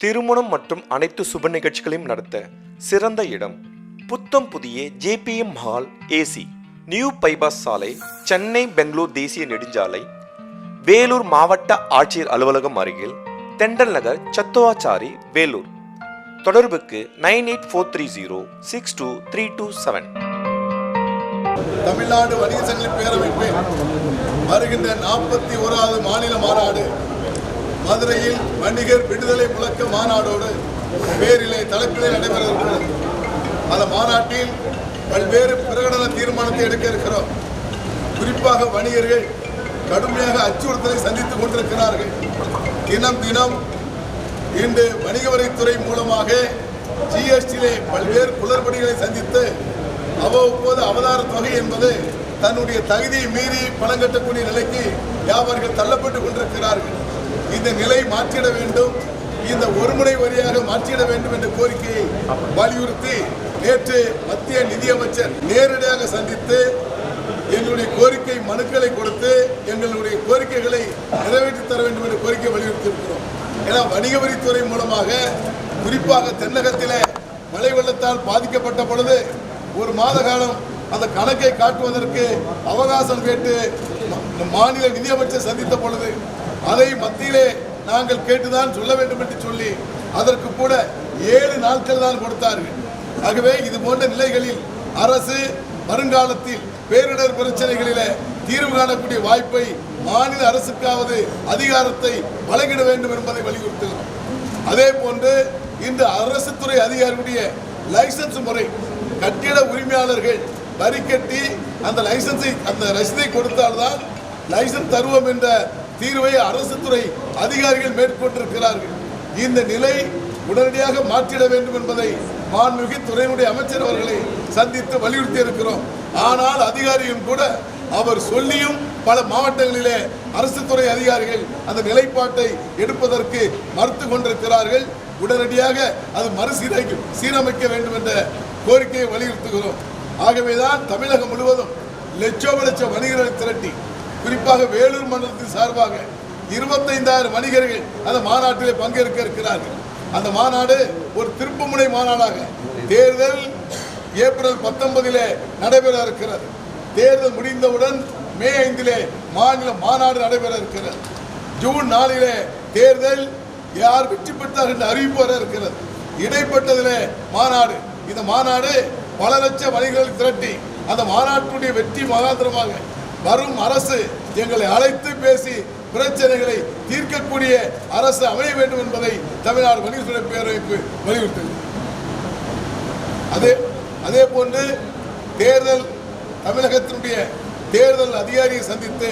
திருமணம் மற்றும் அனைத்து சுப நிகழ்ச்சிகளையும் நடத்த சிறந்த இடம் புத்தம் புதிய JBM hall AC new bypass சாலை சென்னை பெங்களூர் தேசிய நெடுஞ்சாலை வேலூர் மாவட்ட ஆட்சியர் அலுவலகம் அருகில் தெண்டல் நகர் சத்துவாச்சாரி வேலூர். தொடர்புக்கு nine eight four three zero six two three two seven. Tamil Nadu வணிக சங்க பேரமைப்பின் வருகின்ற நாற்பத்தி ஓராவது மாநில மாநாடு மதுரையில் வணிகர் விடுதலை முழக்க மாநாடோடு பேரிலே தலைப்பிலே நடைபெற இருக்கிறது அந்த மாநாட்டில் பல்வேறு பிரகடன தீர்மானத்தை எடுக்க இருக்கிறோம். குறிப்பாக வணிகர்கள் கடுமையாக அச்சுறுத்தலை சந்தித்துக் கொண்டிருக்கிறார்கள். தினம் தினம் இன்று வணிக வரித்துறை மூலமாக ஜிஎஸ்டியிலே பல்வேறு குளறுபடிகளை சந்தித்து அவ்வப்போது அவதார தொகை என்பது தன்னுடைய தகுதியை மீறி பணம் கட்டக்கூடிய நிலைக்கு வியாபாரிகள் தள்ளப்பட்டு கொண்டிருக்கிறார்கள். இந்த நிலை மாற்றிட வேண்டும். இந்த ஒருமுறை வரியாக மாற்றிட வேண்டும் என்ற கோரிக்கையை வலியுறுத்தி நேற்று மத்திய நிதியமைச்சர் நேரடியாக சந்தித்து எங்களுடைய கோரிக்கை மனுக்களை கொடுத்து எங்களுடைய கோரிக்கைகளை நிறைவேற்றி தர வேண்டும் என்ற கோரிக்கை வலியுறுத்தி இருக்கிறோம் ஏன்னா வணிக வரித்துறை மூலமாக குறிப்பாக தென்னகத்திலே மழை வெள்ளத்தால் பாதிக்கப்பட்ட பொழுது ஒரு மாத காலம் அந்த கணக்கை காட்டுவதற்கு அவகாசம் கேட்டு மாநில நிதியமைச்சர் சந்தித்த பொழுது அதை மத்தியிலே நாங்கள் கேட்டுதான் சொல்ல வேண்டும் என்று சொல்லி அதற்கு கூட ஏழு நாட்கள் தான் கொடுத்தார்கள். ஆகவே இது போன்ற நிலைகளில் அரசு வருங்காலத்தில் பேரிடர் பிரச்சனைகளில தீர்வு காணக்கூடிய வாய்ப்பை மாநில அரசுக்காவது அதிகாரத்தை வழங்கிட வேண்டும் என்பதை வலியுறுத்துகிறோம். அதே போன்று இந்த அரசு துறை அதிகாரிகளுடைய லைசன்ஸ் முறை கட்டிட உரிமையாளர்கள் வரி கட்டி அந்த லைசன்ஸை அந்த ரசீதை கொடுத்தால்தான் லைசன்ஸ் தருவோம் என்ற தீர்வை அரசு துறை அதிகாரிகள் மேற்கொண்டிருக்கிறார்கள். இந்த நிலை உடனடியாக மாற்றிட வேண்டும் என்பதை மாண்புமிகு துறையினுடைய அமைச்சர் அவர்களை சந்தித்து வலியுறுத்தி இருக்கிறோம். ஆனால் அதிகாரியும் கூட அவர் சொல்லியும் பல மாவட்டங்களிலே அரசு துறை அதிகாரிகள் அந்த நிலைப்பாட்டை எடுப்பதற்கு மறுத்து கொண்டிருக்கிறார்கள். உடனடியாக அது மறுசீரமைக்க சீரமைக்க வேண்டும் என்ற கோரிக்கையை வலியுறுத்துகிறோம். ஆகவேதான் தமிழகம் முழுவதும் லட்சோப லட்சம் வணிகர்களை திரட்டி குறிப்பாக வேலூர் மண்டலத்தின் சார்பாக இருபத்தைந்தாயிரம் வணிகர்கள் அந்த மாநாட்டிலே பங்கேற்க இருக்கிறார்கள். அந்த மாநாடு ஒரு திருப்புமுனை மாநாடாக தேர்தல் ஏப்ரல் பத்தொன்பதிலே நடைபெற இருக்கிறது. தேர்தல் முடிந்தவுடன் மே ஐந்திலே மாநில மாநாடு நடைபெற இருக்கிறது. ஜூன் நாலிலே தேர்தல் யார் வெற்றி பெற்றார் என்று அறிவிப்பு வர இருக்கிறது. இடைப்பட்டதிலே மாநாடு. இந்த மாநாடு பல லட்சம் வணிகர்கள் திரட்டி அந்த மாநாட்டினுடைய வெற்றி மகாந்திரமாக வரும் அரசு எங்களை அழைத்து பேசி பிரச்சனைகளை தீர்க்கக்கூடிய அரசு அமைய வேண்டும் என்பதை தமிழ்நாடு மனித பேரமைப்பு வலியுறுத்தது அதே அதே போன்று தேர்தல் தமிழகத்தினுடைய தேர்தல் அதிகாரியை சந்தித்து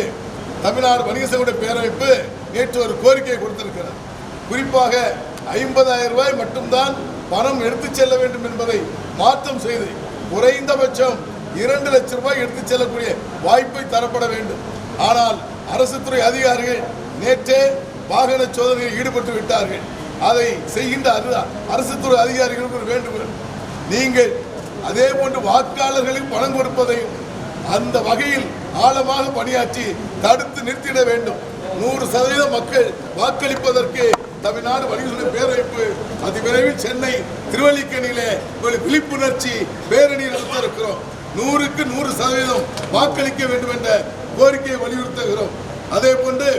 தமிழ்நாடு வணிக சங்கடைய பேரமைப்பு நேற்று ஒரு கோரிக்கை கொடுத்திருக்கிறது குறிப்பாக ஐம்பதாயிரம் ரூபாய் மட்டும்தான் பணம் எடுத்துச் செல்ல வேண்டும் என்பதை மாற்றம் செய்து குறைந்தபட்சம் இரண்டு லட்சம் ரூபாய் எடுத்து செல்லக்கூடிய வாய்ப்பை தரப்பட வேண்டும். ஆனால் அரசு துறை அதிகாரிகள் நேற்றே வாகன சோதனையில் ஈடுபட்டு விட்டார்கள். அதை செய்கின்ற அரசு துறை அதிகாரிகளுக்கு ஒரு வேண்டுகோள். நீங்கள் அதே போன்று வாக்காளர்களுக்கு பணம் கொடுப்பதையும் அந்த வகையில் ஆழமாக பணியாற்றி தடுத்து நிறுத்திட வேண்டும். நூறு சதவீத மக்கள் வாக்களிப்பதற்கு தமிழ்நாடு வணிகர்களுடைய பேரமைப்பு அதிவிரைவில் சென்னை திருவல்லிக்கணியிலே ஒரு விழிப்புணர்ச்சி பேரணி நடத்த இருக்கிறோம் நூறுக்கு நூறு சதவீதம் வாக்களிக்க வேண்டும் என்ற கோரிக்கையை வலியுறுத்துகிறோம். அதே போன்று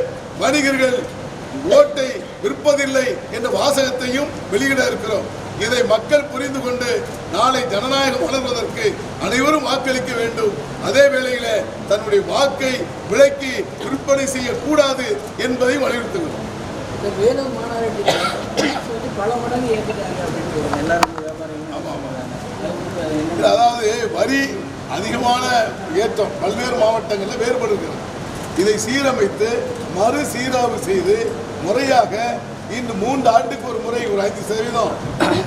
வணிகர்கள் ஓட்டை விற்பதில்லை என்ற வாசகத்தையும் வெளியிட இருக்கிறோம். இதை மக்கள் புரிந்து கொண்டு நாளை ஜனநாயகம் வளர்வதற்கு அனைவரும் வாக்களிக்க வேண்டும். அதே வேளையில் தன்னுடைய வாக்கை விலக்கி விற்பனை செய்யக்கூடாது என்பதை வலியுறுத்துகிறோம். இந்த வேலூர் மாநாடு சொல்லி பல மடங்கு ஏற்றிட்டாங்க அப்படின்னு. எல்லாரும் வியாபாரிகளும் இது அதாவது வரி அதிகமான ஏற்றம் பல்வேறு மாவட்டங்களில் வேறுபடுகிறது இதை சீரமைத்து மறு சீராய்வு செய்து முறையாக இந்த மூன்று ஆண்டுக்கு ஒரு முறை ஒரு ஐந்து சதவீதம்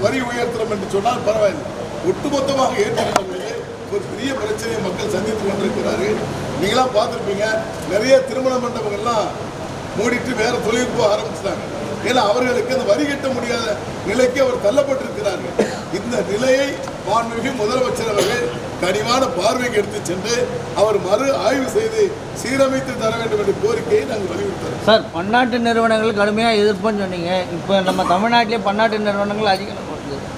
வரி உயர்த்துறோம் என்று சொன்னால் பரவாயில்லை. ஒட்டுமொத்தமாக ஏற்றுக்கின்ற பொழுது ஒரு பெரிய பிரச்சனையை மக்கள் சந்தித்து கொண்டிருக்கிறார்கள். நீங்களாம் பார்த்துருப்பீங்க நிறைய திருமண மண்டபங்கள்லாம் மூடிட்டு வேற தொழில் போக ஆரம்பிச்சிட்டாங்க. ஏன்னா அவர்களுக்கு அந்த வரி கட்ட முடியாத நிலைக்கு அவர் தள்ளப்பட்டிருக்கிறார்கள். இந்த நிலையை மாண்புமிகு முதலமைச்சர் அவர்கள் கனிவான பார்வைக்கு எடுத்து சென்று அவர் மறு ஆய்வு செய்து சீரமைத்து தர வேண்டும் என்ற கோரிக்கையை நாங்கள் வலியுறுத்துறோம் சார் பன்னாட்டு நிறுவனங்கள் கடுமையாக எதிர்ப்புன்னு சொன்னீங்க. இப்போ நம்ம தமிழ்நாட்டிலே பன்னாட்டு நிறுவனங்கள் அதிகம்.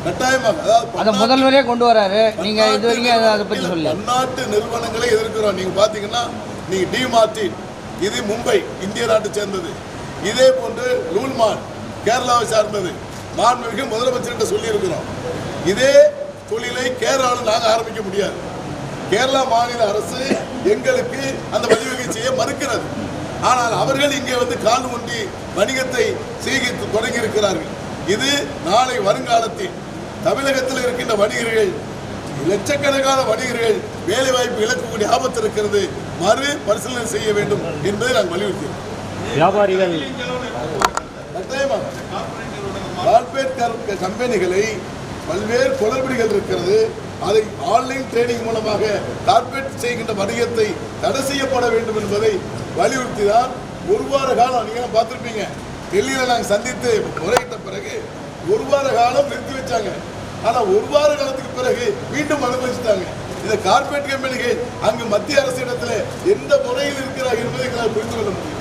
கட்டாயமாக அதாவது அதை முதல்வரே கொண்டு வராரு. நீங்கள் இது வரைக்கும் அதை- பற்றி சொல்லல. பன்னாட்டு நிறுவனங்களை எதிர்க்கிறோம். நீங்க பாத்தீங்கன்னா நீங்க டி மார்டின் இது மும்பை இந்திய நாட்டை சேர்ந்தது. இதே போன்று லூல்மான் கேரளாவை சார்ந்தது. மாண்புமிகு முதலமைச்சர்கிட்ட சொல்லி இருக்கிறோம் இதே தொழிலை கேரளாவில் நாங்கள் ஆரம்பிக்க முடியாது. கேரளா மாநில அரசு எங்களுக்கு அந்த வழிவகை செய்ய மறுக்கிறது. ஆனால் அவர்கள் இங்கே வந்து கால் ஒன்றி வணிகத்தை செய்ய தொடங்கி இருக்கிறார்கள் இது நாளை வருங்காலத்தில் தமிழகத்தில் இருக்கின்ற வணிகர்கள் லட்சக்கணக்கான வணிகர்கள் வேலை வாய்ப்பு இழக்கக்கூடிய ஆபத்து இருக்கிறது. மறு பரிசீலனை செய்ய வேண்டும் என்பதை நான் வலியுறுத்தினோம் வியாபாரிகள். கார்பரேட் கம்பெனிகளை பல்வேறு குளறுபடிகள் இருக்கிறது. அதை ஆன்லைன் ட்ரேடிங் மூலமாக கார்பரேட் செய்கின்ற வணிகத்தை தடை செய்யப்பட வேண்டும் என்பதை வலியுறுத்தி தான் ஒரு வார காலம் நீங்க பார்த்துருப்பீங்க. டெல்லியில் நாங்கள் சந்தித்து முறையிட்ட பிறகு ஒரு வார காலம் நிறுத்தி வச்சாங்க. ஆனால் ஒரு வார காலத்துக்கு பிறகு மீண்டும் அனுமதிச்சிட்டாங்க. இந்த கார்பரேட் கம்பெனிகள் அங்கு மத்திய அரசு இடத்துல எந்த முறையில் இருக்கிறார்கள் என்பதை எங்களால் புரிந்து கொள்ள முடியும்.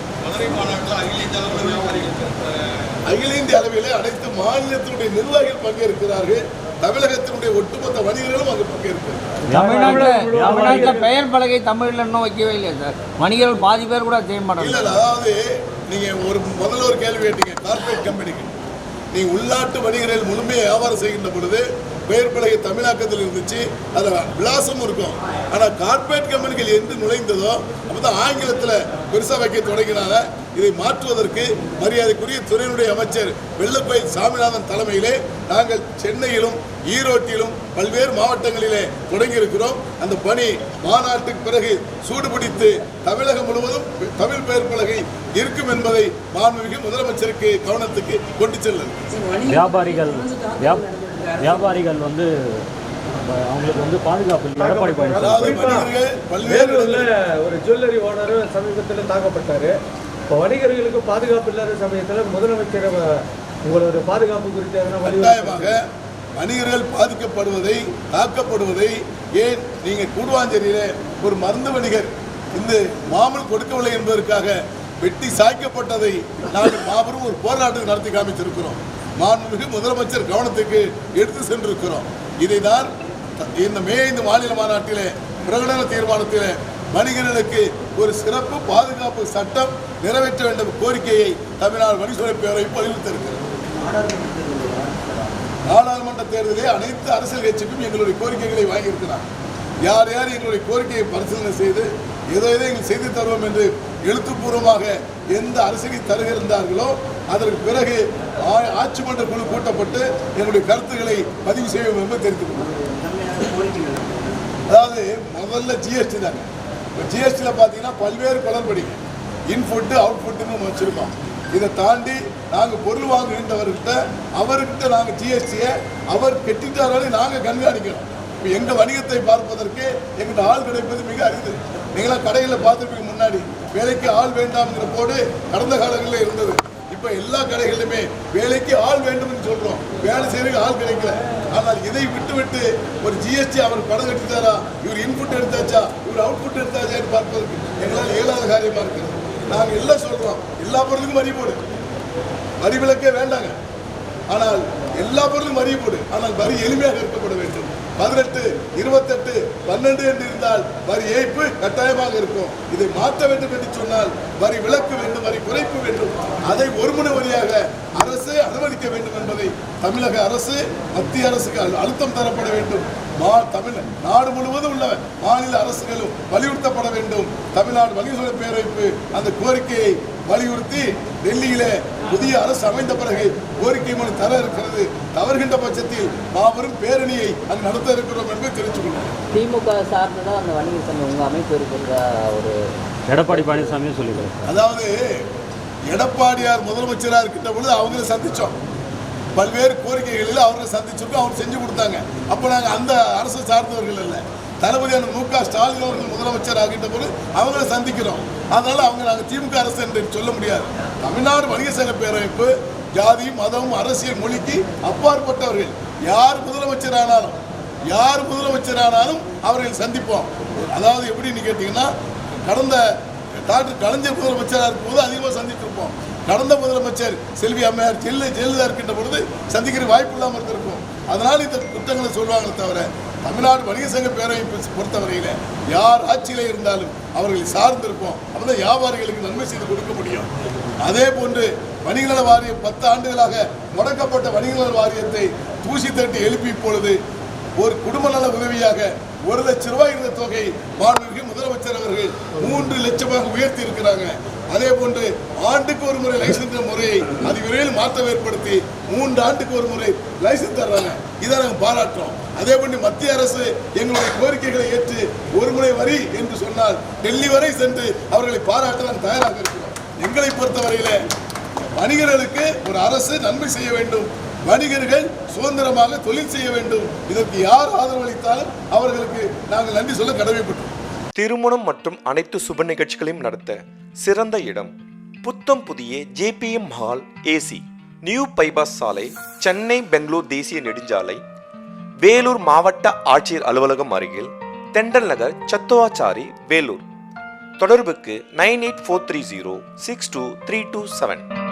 அகில இந்திய அளவிலே அனைத்து மாநிலத்தினுடைய நிர்வாகிகள் பங்கேற்கிறார்கள். தமிழகத்தினுடைய ஒட்டுமொத்த வணிகர்களும் அங்கு பங்கேற்கிறார்கள். பெயர் பலகை தமிழில் இன்னும் வைக்கவே இல்லையா சார்? வணிகர்கள் பாதி பேர் கூட செய்ய மாட்டாங்க. இல்ல அதாவது நீங்க ஒரு முதல்ல ஒரு கேள்வி கேட்டீங்க கார்பரேட் கம்பெனிக்கு நீ உள்நாட்டு வணிகர்கள் முழுமையை வியாபாரம் செய்கின்ற பொழுது பெயர் பலகை தமிழாக்கத்தில் இருந்துச்சு. அதில் விலாசமும் இருக்கும். ஆனால் கார்பரேட் கம்பெனிகள் எந்த நுழைந்ததோ அப்போ தான் ஆங்கிலத்தில் பெருசாக வைக்க தொடங்கினால இதை மாற்றுவதற்கு மரியாதைக்குரிய துறையினுடைய அமைச்சர் வெள்ளப்பயில் சாமிநாதன் தலைமையிலே நாங்கள் சென்னையிலும் ஈரோட்டிலும் பல்வேறு மாவட்டங்களிலே தொடங்கி இருக்கிறோம் அந்த பணி மாநாட்டுக்கு பிறகு சூடுபிடித்து தமிழகம் முழுவதும் தமிழ் பெயர் பலகை இருக்கும் என்பதை மாண்புமிகு முதலமைச்சருக்கு கவனத்துக்கு கொண்டு செல்லும் வியாபாரிகள் வியாபாரிகள் வந்து அவங்களுக்கு வந்து பாதுகாப்பு இல்லை எடப்பாடி பழனிசாமி. ஒரு ஜுவல்லரி ஓனர் சமீபத்தில் தாக்கப்பட்டாரு. இப்போ வணிகர்களுக்கு பாதுகாப்பு இல்லாத சமயத்தில் முதலமைச்சர் உங்களோட பாதுகாப்பு குறித்து வணிகர்கள் பாதிக்கப்படுவதை தாக்கப்படுவதை ஏன் நீங்க கூடுவாஞ்சேரியிலே ஒரு மருந்து வணிகர் இந்த மாமல் கொடுக்கவில்லை என்பதற்காக வெட்டி சாய்க்கப்பட்டதை நாங்கள் மாபெரும் ஒரு போராட்டம் நடத்தி காமித்திருக்கிறோம் மாண்புமிகு முதலமைச்சர் கவனத்துக்கு எடுத்து சென்றிருக்கிறோம். இதை தான் இந்த மே ஐந்து மாநில மாநாட்டிலே பிரகடன தீர்மானத்திலே வணிகர்களுக்கு ஒரு சிறப்பு பாதுகாப்பு சட்டம் நிறைவேற்ற வேண்டும் கோரிக்கையை தமிழ்நாடு வணிகத்துறை பேரவை வலியுறுத்திருக்கிறது நாடாளுமன்ற தேர்தலே அனைத்து அரசியல் கட்சிக்கும் எங்களுடைய கோரிக்கைகளை வாங்கியிருக்கிறார் யார் யார் எங்களுடைய கோரிக்கையை பரிசீலனை செய்து ஏதோ ஏதோ எங்கள் செய்து தருவோம் என்று எழுத்துப்பூர்வமாக எந்த அரசியலை தருகிறார்களோ அதற்கு பிறகு ஆட்சி மன்ற குழு கூட்டப்பட்டு என்னுடைய கருத்துக்களை பதிவு செய்வோம் என்று தெரிவித்துக் கொள்கிறேன் அதாவது முதல்ல ஜிஎஸ்டி தாங்க இப்போ ஜிஎஸ்டியில் பார்த்தீங்கன்னா பல்வேறு குளறுபடிங்க இன்புட்டு அவுட்புட்டுன்னு வச்சுருக்கோம். இதை தாண்டி நாங்கள் பொருள் வாங்குகின்றவர்கிட்ட அவர்கிட்ட நாங்கள் ஜிஎஸ்டியை அவர் கெட்டிட்டாராலே நாங்கள் கண்காணிக்கிறோம். இப்போ எங்கள் வணிகத்தை பார்ப்பதற்கு எங்கள்கிட்ட ஆள் கிடைப்பது மிக அரிது. நீங்களாம் கடைகளில் பார்த்துருப்பீங்க முன்னாடி வேலைக்கு ஆள் வேண்டாம்ங்கிற போடு கடந்த காலங்களில் இருந்தது. இப்போ எல்லா கடைகளிலுமே வேலைக்கு ஆள் வேண்டும்னு சொல்றோம். வேலை செய்யறதுக்கு ஆள் கிடைக்கல. ஆனால் இதை விட்டு விட்டு ஒரு ஜிஎஸ்டி அவர் பணம் எடுத்தாரா இவர் இன்புட் எடுத்தாச்சா? இவர் அவுட்புட் எடுத்தாச்சான்னு பார்ப்பதற்கு எங்களால் இயலாத காரியமாக இருக்குது. நாங்கள் எல்லாம் சொல்கிறோம் எல்லா பொருளுக்கும் வரி போடு. வரி விலக்கே வேண்டாங்க. ஆனால் எல்லா பொருளும் வரி போடு. ஆனால் வரி எளிமையாக இருக்கப்பட வேண்டும். பதினெட்டு இருபத்தெட்டு பன்னெண்டு என்று இருந்தால் வரி ஏய்ப்பு கட்டாயமாக இருக்கும். இதை மாற்ற வேண்டும் என்று சொன்னால் வரி விலக்கு வேண்டும் வரி குறைப்பு வேண்டும். அதை ஒருமுனை வரியாக அரசு அனுமதிக்க வேண்டும் என்பதை தமிழக அரசு மத்திய அரசுக்கு அழுத்தம் தரப்பட வேண்டும். மா தமிழ் நாடு முழுவதும் உள்ள மாநில அரசுகளும் வலியுறுத்தப்பட வேண்டும். தமிழ்நாடு வலியுறுத்த பேரவைப்பு அந்த கோரிக்கையை வலியுறுத்தி டெல்லியிலே புதிய அரசு அமைந்த பிறகு கோரிக்கை மனு தர இருக்கிறது. தவறுகின்ற பட்சத்தில் மாபெரும் பேரணியை அங்கு நடத்த இருக்கிறோம் என்பதை தெரிவித்துக் கொள்கிறேன் திமுக சார்ந்து தான் அந்த வணிகர் சங்கம் உங்கள் அமைப்பு இருக்கிறதா ஒரு எடப்பாடி பழனிசாமியும் சொல்லியிருக்காரு. அதாவது எடப்பாடியார் முதலமைச்சராக இருக்கின்ற பொழுது அவங்கள சந்திச்சோம். பல்வேறு கோரிக்கைகளில் அவங்களை சந்திச்சிருக்கோம் அவங்க செஞ்சு கொடுத்தாங்க. அப்போ நாங்கள் அந்த அரசு சார்ந்தவர்கள் இல்லை தளபதியான மு க. ஸ்டாலின் அவர்கள் முதலமைச்சர் ஆகின்ற போது அவங்கள சந்திக்கிறோம். அதனால அவங்க நாங்கள் திமுக அரசு என்று சொல்ல முடியாது. தமிழ்நாடு வணிக சங்க பேரமைப்பு ஜாதி மதம் அரசியல் மொழிக்கு அப்பாற்பட்டவர்கள். யார் முதலமைச்சர் ஆனாலும் யார் முதலமைச்சரானாலும் அவர்கள் சந்திப்போம். அதாவது எப்படின்னு கேட்டிங்கன்னா கடந்த டாக்டர் கலைஞர் முதலமைச்சராக இருக்கும்போது அதிகமாக சந்தித்திருப்போம். கடந்த முதலமைச்சர் செல்வி அம்மையார் ஜெல்லு ஜெயலலிதா இருக்கின்ற பொழுது சந்திக்கிற வாய்ப்பு இல்லாமல் இருந்திருக்கும். அதனால் இந்த குற்றங்களை சொல்லுவாங்களே தவிர தமிழ்நாடு வணிக சங்க பேரவை பொறுத்தவரையில் யார் ஆட்சியில் இருந்தாலும் அவர்களை சார்ந்திருப்போம். அப்பதான் வியாபாரிகளுக்கு நன்மை செய்து கொடுக்க முடியும். அதே போன்று வணிகநல வாரியம் பத்து ஆண்டுகளாக முடக்கப்பட்ட வணிகநல வாரியத்தை தூசி தட்டி எழுப்பி இப்பொழுது ஒரு குடும்ப நல உதவியாக ஒரு லட்சம் ரூபாய் இருந்த தொகை மாணவர்கள் முதலமைச்சர் அவர்கள் மூன்று லட்சமாக உயர்த்தி இருக்கிறாங்க. அதே போன்று ஆண்டுக்கு ஒரு முறை லைசன்ஸ் முறையை அது விரைவில் மாற்றம் ஏற்படுத்தி மூன்று ஆண்டுக்கு ஒரு முறை லைசன்ஸ் தர்றாங்க. இதை நாங்கள் பாராட்டுறோம். அதே போன்று மத்திய அரசு எங்களுடைய கோரிக்கைகளை ஏற்று ஒரு முறை வரி என்று சொன்னால் டெல்லி வரை சென்று அவர்களை பாராட்ட நாங்கள் தயாராக இருக்கிறோம். எங்களை பொறுத்தவரையில வணிகர்களுக்கு ஒரு அரசு நன்மை செய்ய வேண்டும். வணிகர்கள் சுதந்திரமாக தொழில் செய்ய வேண்டும். இதற்கு யார் ஆதரவளித்தாலும் அவர்களுக்கு நாங்கள் நன்றி சொல்ல கடமைப்பட்டோம் திருமணம் மற்றும் அனைத்து சுப நிகழ்ச்சிகளையும் நடத்த சிறந்த இடம் புத்தம் புதிய JBM hall AC new bypass சாலை சென்னை பெங்களூர் தேசிய நெடுஞ்சாலை வேலூர் மாவட்ட ஆட்சியர் அலுவலகம் அருகில் தெண்டல் நகர் சத்துவாச்சாரி வேலூர். தொடர்புக்கு nine eight four three zero six two three two seven.